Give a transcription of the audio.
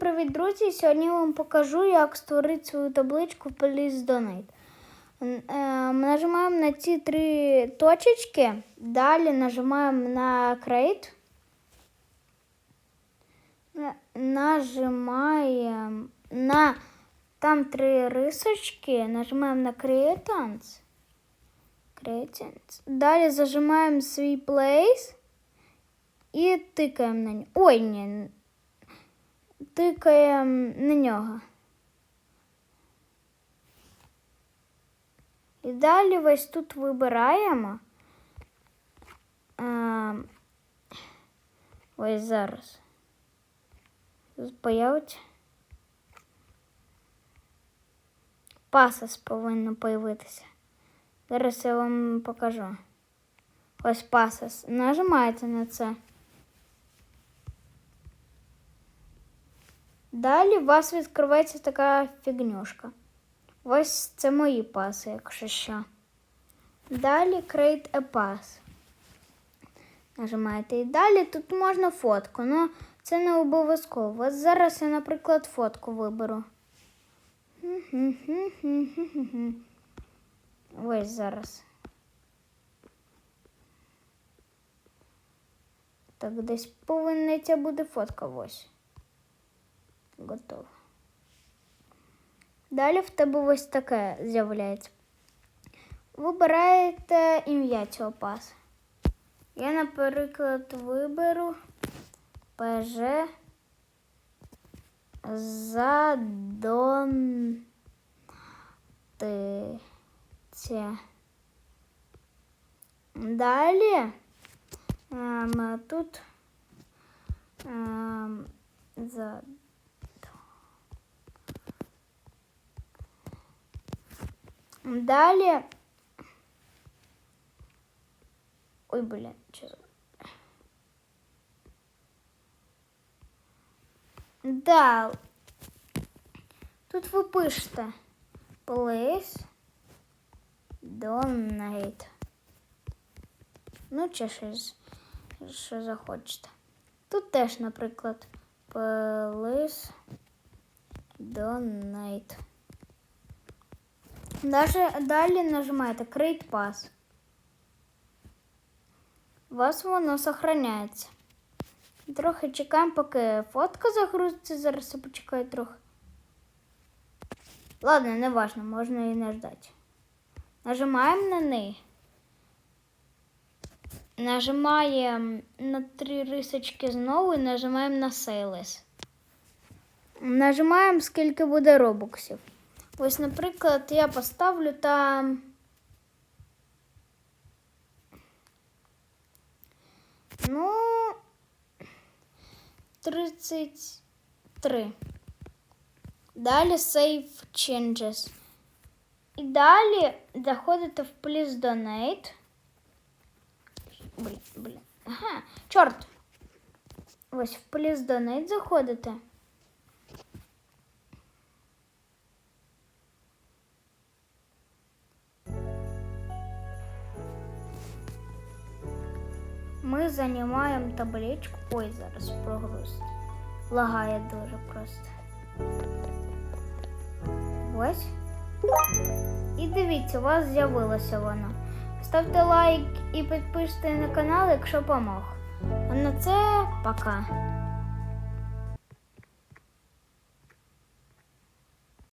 Привіт, друзі! Сьогодні я вам покажу, як створити свою табличку Please Donate. Е, нажимаємо на ці три точечки, далі нажимаємо на Create. На- Нажимаємо на там три рисочки, нажимаємо на Creatance. Creatance. Далі зажимаємо свій place і тикаємо на нього. Ой, ні, тикаємо на нього. І далі ось тут вибираємо. А, ось зараз. Появиться. Пасос повинно появитися. Зараз я вам покажу. Ось пасос. Нажимаєте на це. Далі у вас відкривається така фігнюшка. Ось це мої паси, якщо що. Далі Create a Pass. Нажимаєте і далі тут можна фотку, але це не обов'язково. От зараз я, наприклад, фотку виберу. Ось зараз. Так, десь повинна ця буде фотка ось. Готово. Далі в тебе ось таке з'являється. Вибираєте ім'я цього паса. Я, наприклад, виберу ПЖ задонтиця. Далі ем, тут ем, Далі. Ой, блін, що за... Да. Тут ви пишете Please donate. Ну, чи щось, що захочете. Тут теж, наприклад, Please donate. Даже, далі нажимаєте Create Pass. У вас воно сохраняється. Трохи чекаємо, поки фотка загрузиться. Зараз я почекаю трохи. Ладно, не важно, можна і не ждати. Нажимаємо на неї. Нажимаємо на три рисочки знову і нажимаємо на Sales. Нажимаємо, скільки буде робоксів. Ось, наприклад, я поставлю там. Ну, 33. Далі Save Changes. І далі заходите в Please Donate. Блін, блін. Ага, чорт. Ось в Please Donate заходите. Ми займаємо табличку. Ой, зараз прогруз. Лагає дуже просто. Ось. І дивіться, у вас з'явилося воно. Ставте лайк і підписуйтесь на канал, якщо помог. А на це пока.